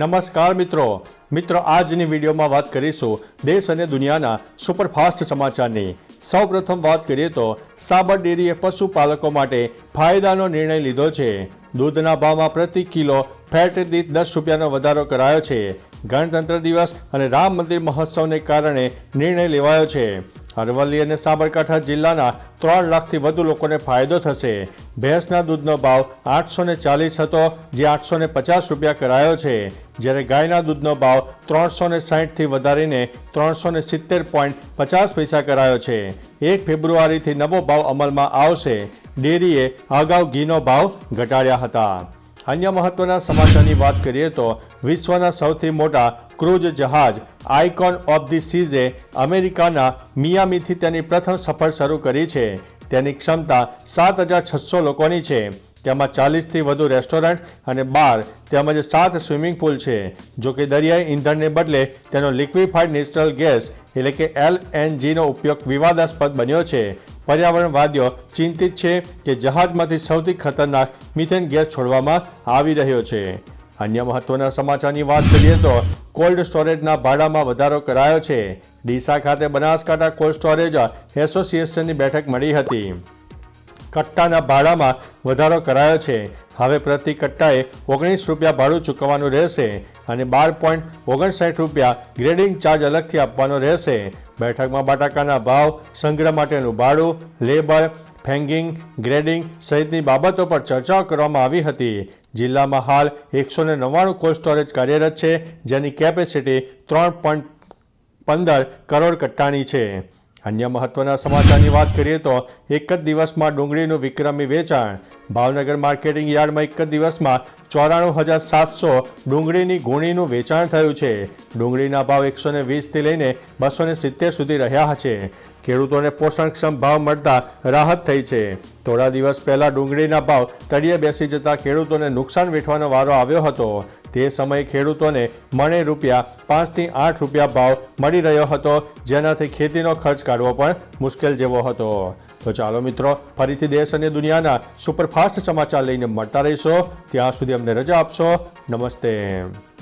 નમસ્કાર મિત્રો. મિત્રો, આજની વિડીયોમાં વાત કરીશું દેશ અને દુનિયાના સુપરફાસ્ટ સમાચારની. સૌપ્રથમ વાત કરીએ તો સાબર ડેરીએ પશુપાલકો માટે ફાયદાનો નિર્ણય લીધો છે. દૂધના ભાવમાં પ્રતિ કિલો ફેટ દીઠ દસ રૂપિયાનો વધારો કરાયો છે. ગણતંત્ર દિવસ અને રામ મંદિર મહોત્સવને કારણે નિર્ણય લેવાયો છે. અરવલ્લી અને સાબરકાંઠા જિલ્લાના ત્રણ લાખથી વધુ લોકોને ફાયદો થશે. ભેંસના દૂધનો ભાવ આઠસો ચાલીસ હતો, જે આઠસો ને પચાસ રૂપિયા કરાયો છે. જ્યારે ગાયના દૂધનો ભાવ ત્રણસો ને સાહીઠથી વધારીને ત્રણસો સિત્તેર પોઈન્ટ પચાસ પૈસા કરાયો છે. એક ફેબ્રુઆરીથી નવો ભાવ અમલમાં આવશે. ડેરીએ અગાઉ ઘીનો ભાવ ઘટાડ્યા હતા. અન્ય મહત્વના સમાચારની વાત કરીએ તો વિશ્વના સૌથી મોટા ક્રૂઝ જહાજ, આઇકોન ઓફ ધી સીઝે અમેરિકાના મિયામીથી તેની પ્રથમ સફર શરૂ કરી છે. તેની ક્ષમતા સાત હજાર છસો લોકોની છે. તેમાં ચાલીસથી વધુ રેસ્ટોરન્ટ અને બાર તેમજ સાત સ્વિમિંગ પુલ છે. જો કે દરિયાઈ ઇંધણને બદલે તેનો લિક્વિફાઈડ નેચરલ ગેસ એટલે કે એલએનજીનો ઉપયોગ વિવાદાસ્પદ બન્યો છે. પર્યાવરણવાદીઓ ચિંતિત છે કે જહાજમાંથી સૌથી ખતરનાક મિથેન ગેસ છોડવામાં આવી રહ્યો છે. અન્ય મહત્વના સમાચારની વાત કરીએ તો કોલ્ડ સ્ટોરેજના ભાડામાં વધારો કરાયો છે. ડીસા ખાતે બનાસકાંઠા કોલ્ડ સ્ટોરેજ એસોસિએશનની બેઠક મળી હતી. કટ્ટાના ભાડામાં વધારો કરાયો છે. હવે પ્રતિ કટ્ટાએ ઓગણીસ રૂપિયા ભાડું ચૂકવવાનું રહેશે અને બાર પોઈન્ટ ઓગણસાઠ રૂપિયા ગ્રેડિંગ ચાર્જ અલગથી આપવાનો રહેશે. બેઠકમાં બટાકાના ભાવ, સંગ્રહ માટેનું ભાડું, લેબર, ફેંગિંગ, ગ્રેડિંગ સહિતની બાબતો પર ચર્ચાઓ કરવામાં આવી હતી. જિલ્લામાં હાલ એકસો ને નવ્વાણું કોલ્ડ સ્ટોરેજ કાર્યરત છે, જેની કેપેસિટી ત્રણ પોઈન્ટ પંદર કરોડ કટ્ટાની છે. અન્ય મહત્વના સમાચારની વાત કરીએ તો એક જ દિવસમાં ડુંગળીનું વિક્રમી વેચાણ. ભાવનગર માર્કેટિંગ યાર્ડમાં એક જ દિવસમાં ચોરાણું હજાર સાતસો ડુંગળીની ગુણીનું વેચાણ થયું છે. ડુંગળીના ભાવ એકસો ને વીસથી લઈને બસો ને સિત્તેર સુધી રહ્યા છે. ખેડૂતોને પોષણક્ષમ ભાવ મળતા રાહત થઈ છે. થોડા દિવસ પહેલાં ડુંગળીના ભાવ તળિયે બેસી જતા ખેડૂતોને નુકસાન વેઠવાનો વારો આવ્યો હતો. તે સમયે ખેડૂતોને મણે રૂપિયા પાંચથી આઠ રૂપિયા ભાવ મળી રહ્યો હતો, જેનાથી ખેતીનો ખર્ચ કાઢવો પણ મુશ્કેલ જેવો હતો. તો ચાલો મિત્રો, ફરીથી દેશ અને દુનિયાના સુપરફાસ્ટ સમાચાર લઈને મળતા રહીશો. ત્યાં સુધી અમને રજા આપશો. નમસ્તે.